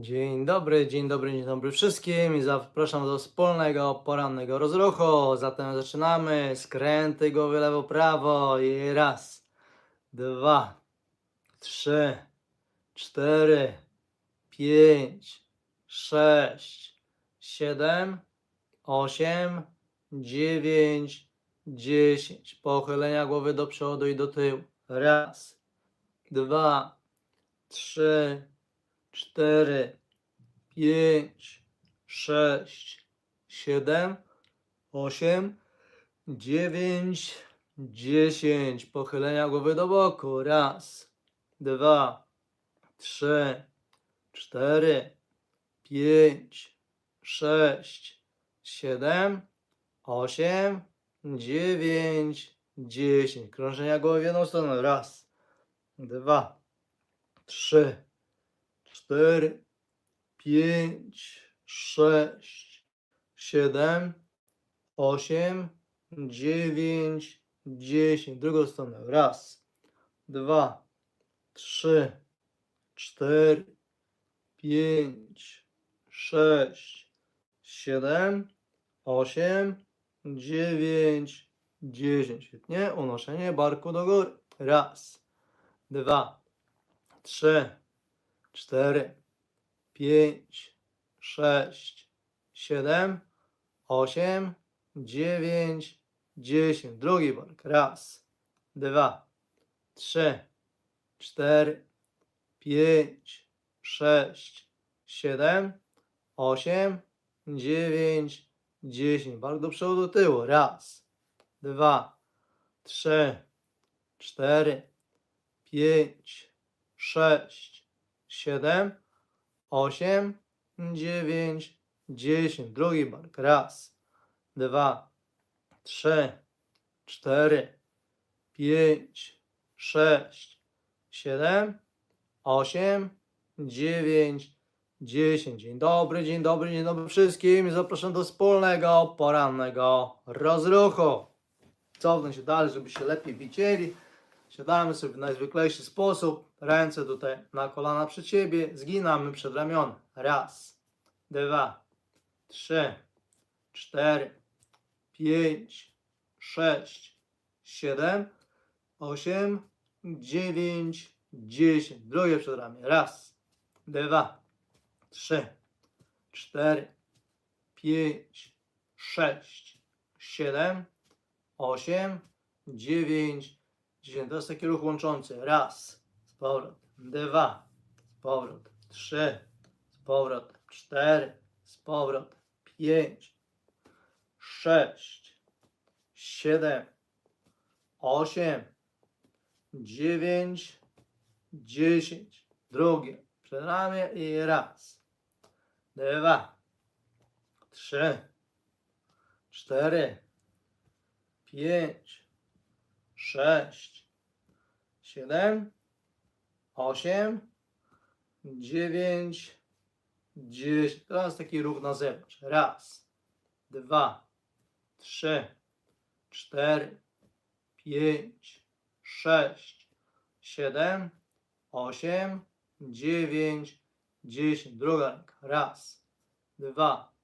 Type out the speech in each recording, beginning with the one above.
Dzień dobry, dzień dobry, dzień dobry wszystkim i zapraszam do wspólnego porannego rozruchu. Zatem zaczynamy. Skręty głowy lewo, prawo i raz, dwa, trzy, cztery, pięć, sześć, siedem, osiem, dziewięć, dziesięć. Pochylenia głowy do przodu i do tyłu. Raz, dwa, trzy, cztery, pięć, sześć, siedem, osiem, dziewięć, dziesięć. Pochylenia głowy do boku. Raz, dwa, trzy, cztery, pięć, sześć, siedem, osiem, dziewięć, dziesięć. Krążenia głowy w jedną stronę. Raz, dwa, trzy, cztery, pięć, sześć, siedem, osiem, dziewięć, dziesięć. Drugą stronę. Raz, dwa, trzy, cztery, pięć, sześć, siedem, osiem, dziewięć, dziesięć. Świetnie. Unoszenie barku do góry. Raz, dwa, trzy, cztery, pięć, sześć, siedem, osiem, dziewięć, dziesięć. Drugi bark. Raz, dwa, trzy, cztery, pięć, sześć, siedem, osiem, dziewięć, dziesięć. Bark do przodu, do tyłu. Raz, dwa, trzy, cztery, pięć, sześć, siedem, osiem, dziewięć, dziesięć. Drugi bark. Raz, dwa, trzy, cztery, pięć, sześć, siedem, osiem, dziewięć, dziesięć. Dzień dobry, dzień dobry, dzień dobry wszystkim. Zapraszam do wspólnego porannego rozruchu. Cofnę się dalej, żeby się lepiej widzieli. Siadamy sobie w najzwyklejszy sposób. Ręce tutaj na kolana przed siebie. Zginamy przed ramiona. Raz, dwa, trzy, cztery, pięć, sześć, siedem, osiem, dziewięć, dziesięć. Drugie przed ramię. Raz, dwa, trzy, cztery, pięć, sześć, siedem, osiem, dziewięć, dziesięć. To jest taki ruch łączący. Raz, z powrotem, dwa, z powrotem, trzy, z powrotem, cztery, z powrotem, pięć, sześć, siedem, osiem, dziewięć, dziesięć. Drugie, przed i raz, dwa, trzy, cztery, pięć, sześć, siedem, osiem, dziewięć, dziesięć. Teraz taki ruch na zewnątrz. Raz, dwa, trzy, cztery, pięć, sześć, siedem, osiem, dziewięć, dziesięć. Druga ręka. Raz, dwa,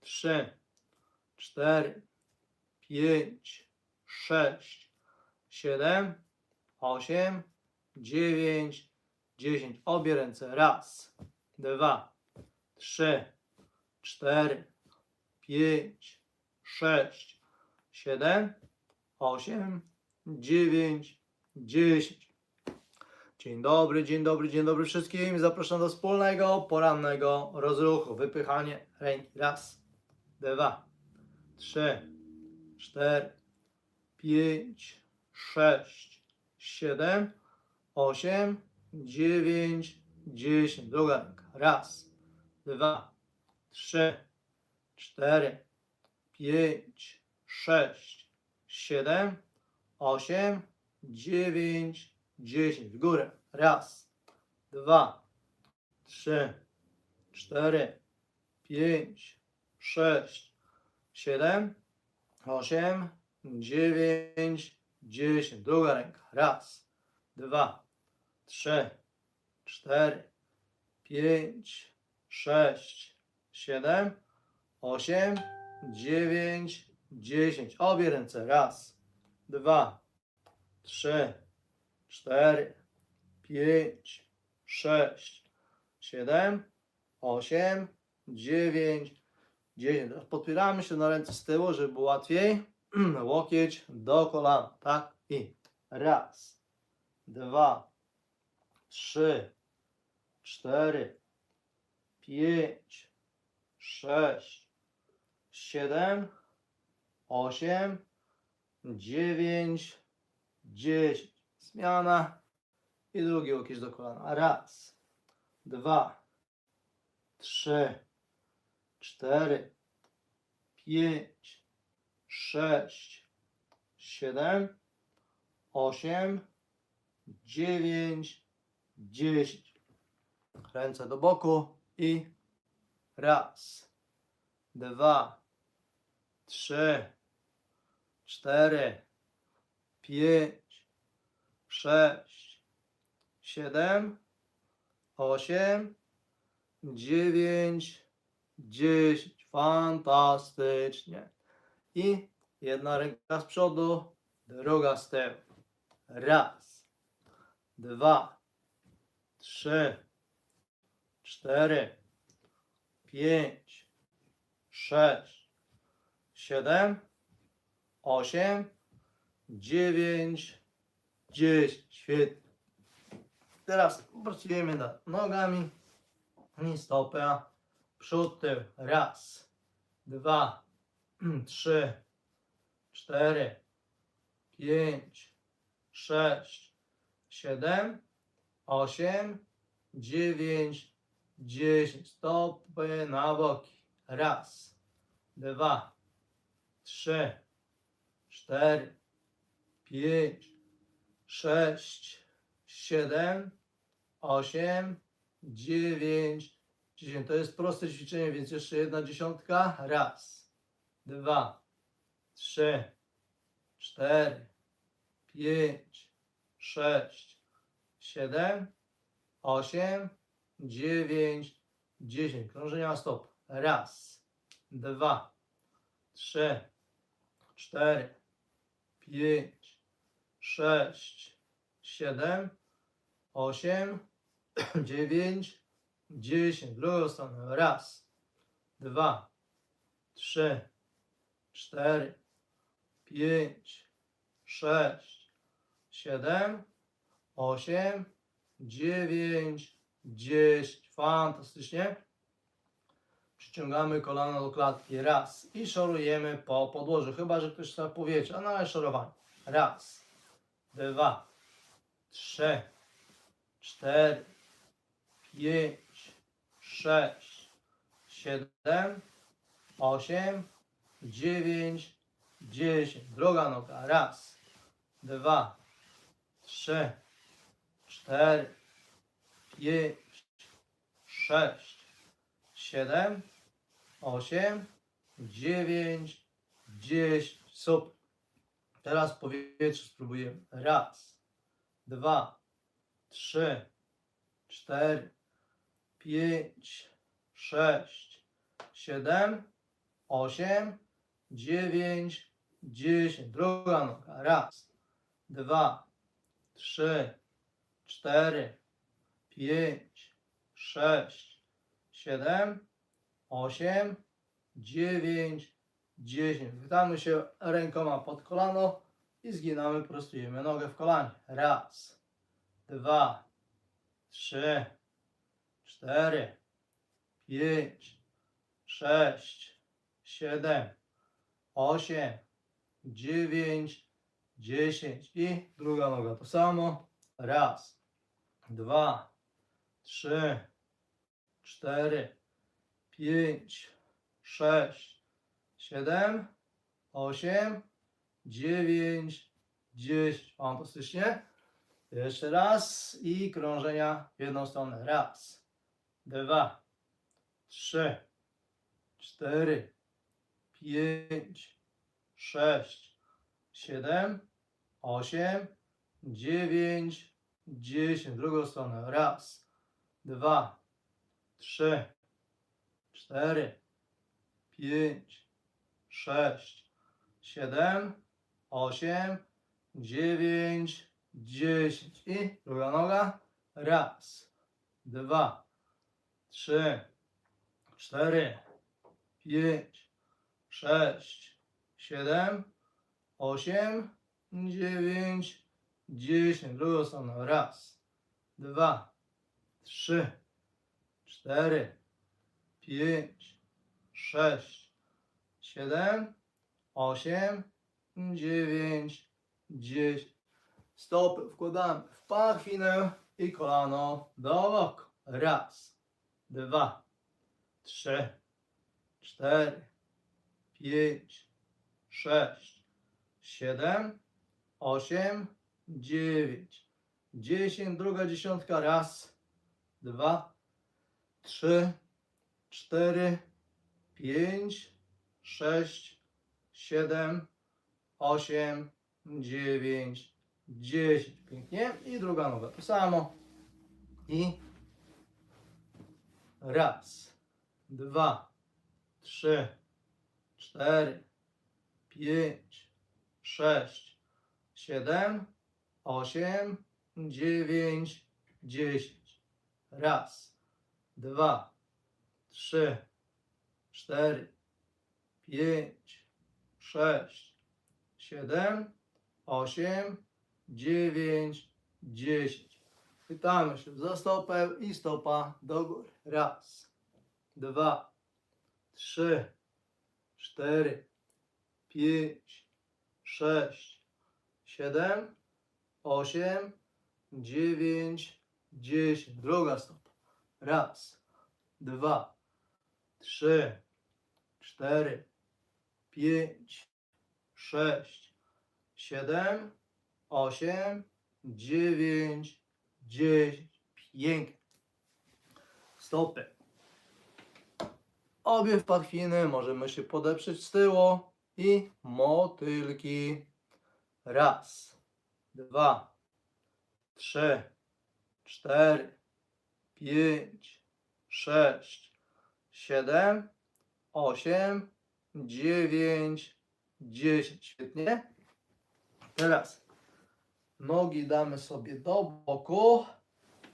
trzy, cztery, pięć, sześć, siedem, osiem, dziewięć, dziesięć. Obie ręce. Raz, dwa, trzy, cztery, pięć, sześć, siedem, osiem, dziewięć, dziesięć. Dzień dobry, dzień dobry, dzień dobry wszystkim. Zapraszam do wspólnego porannego rozruchu. Wypychanie ręki. Raz, dwa, trzy, cztery, pięć, sześć, siedem, osiem, dziewięć, dziesięć. Druga ręka. Raz, dwa, trzy, cztery, pięć, sześć, siedem, osiem, dziewięć, dziesięć. W górę. Raz, dwa, trzy, cztery, pięć, sześć, siedem, osiem, dziewięć, dziesięć. Druga ręka. Raz, dwa, trzy, cztery, pięć, sześć, siedem, osiem, dziewięć, dziesięć. Obie ręce. Raz, dwa, trzy, cztery, pięć, sześć, siedem, osiem, dziewięć, dziesięć. Podpieramy się na ręce z tyłu, żeby było łatwiej. Łokieć do kolana, tak? I raz, dwa, trzy, cztery, pięć, sześć, siedem, osiem, dziewięć, dziesięć. Zmiana i drugi łokieć do kolana. Raz, dwa, trzy, cztery, pięć, sześć, siedem, osiem, dziewięć, dziesięć. Ręce do boku i raz, dwa, trzy, cztery, pięć, sześć, siedem, osiem, dziewięć, dziesięć. Fantastycznie. I jedna ręka z przodu, druga z tyłu. Raz, dwa, trzy, cztery, pięć, sześć, siedem, osiem, dziewięć, dziesięć. Świetnie. Teraz pracujemy nad nogami i stopy. a Przód, tył. Raz, dwa, trzy, cztery, pięć, sześć, siedem, osiem, dziewięć, dziesięć. Stopy na boki. Raz, dwa, trzy, cztery, pięć, sześć, siedem, osiem, dziewięć, dziesięć. To jest proste ćwiczenie, więc jeszcze jedna dziesiątka. Raz, dwa, trzy, cztery, pięć, sześć, siedem, osiem, dziewięć, dziesięć. Krążenia stop. Raz, dwa, trzy, cztery, pięć, sześć, siedem, osiem, dziewięć, dziesięć. Drugą stronę. Raz, dwa, trzy, cztery, pięć, sześć, siedem, osiem, dziewięć, dziesięć. Fantastycznie. Przyciągamy kolana do klatki. Raz. I szorujemy po podłożu. Chyba, że ktoś chce powietrza. No ale szorowanie. Raz. Dwa. Trzy. Cztery. Pięć. Sześć. Siedem. Osiem. Dziewięć. Dziesięć. Druga noga. Raz. Dwa. Trzy. Cztery. Pięć. Sześć. Siedem. Osiem. Dziewięć. Dziesięć. Super. Teraz powietrze spróbujemy. Raz. Dwa. Trzy. Cztery. Pięć. Sześć. Siedem. Osiem. Dziewięć. Dziesięć. Druga noga. Raz. Dwa. Trzy. Cztery. Pięć. Sześć. Siedem. Osiem. Dziewięć. dziesięć. Chwytamy się rękoma pod kolano i zginamy, prostujemy nogę w kolanie. Raz. Dwa. Trzy. Cztery. Pięć. Sześć. Siedem. Osiem. Dziewięć. dziesięć. I druga noga to samo. Raz. Dwa. Trzy. Cztery. Pięć. Sześć. Siedem. Osiem. Dziewięć. Dziesięć. Fantastycznie. Jeszcze raz i krążenia w jedną stronę. Raz, dwa, trzy, cztery, pięć, sześć, siedem, osiem, dziewięć, dziesięć. Drugą stronę. Raz, dwa, trzy, cztery, pięć, sześć, siedem, osiem, dziewięć, dziesięć. I druga noga. Raz, dwa, trzy, cztery, pięć, sześć, siedem, osiem, dziewięć, dziesięć. Drugą. Raz, dwa, trzy, cztery, pięć, sześć, siedem, osiem, dziewięć, dziesięć. Stopy wkładamy w pachwinę i kolano do boku. Raz, dwa, trzy, cztery, pięć, sześć, siedem, osiem, dziewięć, dziesięć. Druga dziesiątka. Raz, dwa, trzy, cztery, pięć, sześć, siedem, osiem, dziewięć, dziesięć. Pięknie. I druga noga. To samo. I raz, dwa, trzy, cztery, pięć, sześć, siedem, osiem, dziewięć, dziesięć. Raz, dwa, trzy, cztery, pięć, sześć, siedem, osiem, dziewięć, dziesięć. Pytamy się za stopę i stopa do góry. Raz, dwa, trzy, cztery, pięć, sześć, siedem, osiem, dziewięć, dziesięć. Druga stopa. Raz, dwa, trzy, cztery, pięć, sześć, siedem, osiem, dziewięć, dziesięć. Pięknie. Stopy. Obie pachwiny możemy się podeprzeć z tyłu i motylki. Raz, dwa, trzy, cztery, pięć, sześć, siedem, osiem, dziewięć, dziesięć. Świetnie. Teraz nogi damy sobie do boku.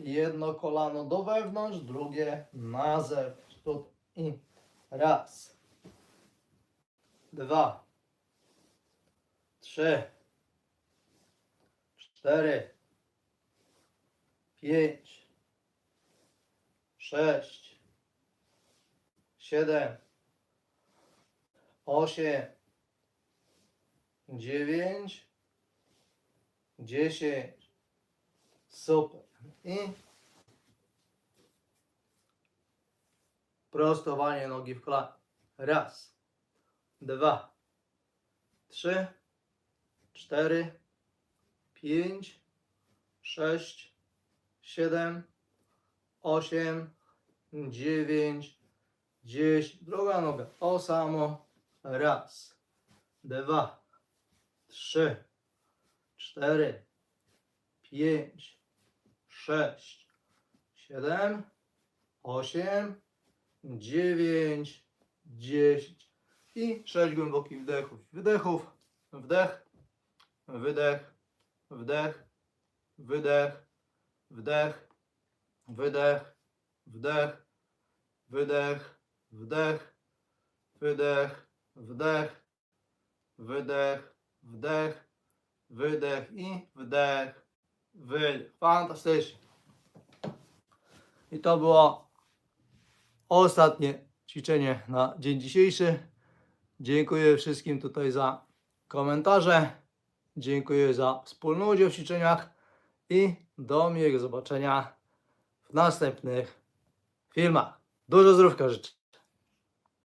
Jedno kolano do wewnątrz, drugie na zewnątrz. I raz, dwa, trzy, cztery, pięć, sześć, siedem, osiem, dziewięć, dziesięć. Super. I prostowanie nogi w kolanie. Raz, dwa, trzy, cztery, pięć, sześć, siedem, osiem, dziewięć, dziesięć. Druga noga. To samo. Raz, dwa, trzy, cztery, pięć, sześć, siedem, osiem, dziewięć, dziesięć. I sześć głębokich wdechów. Wydechów. Wdech, wydech, wdech, wydech, wdech, wydech, wdech, wydech, wdech, wydech, wdech, wydech, wdech, wydech i wdech, wydech. Fantastycznie. I to było ostatnie ćwiczenie na dzień dzisiejszy. Dziękuję wszystkim tutaj za komentarze. Dziękuję za wspólny udział w ćwiczeniach i do miłego zobaczenia w następnych filmach. Dużo zdrówka życzę.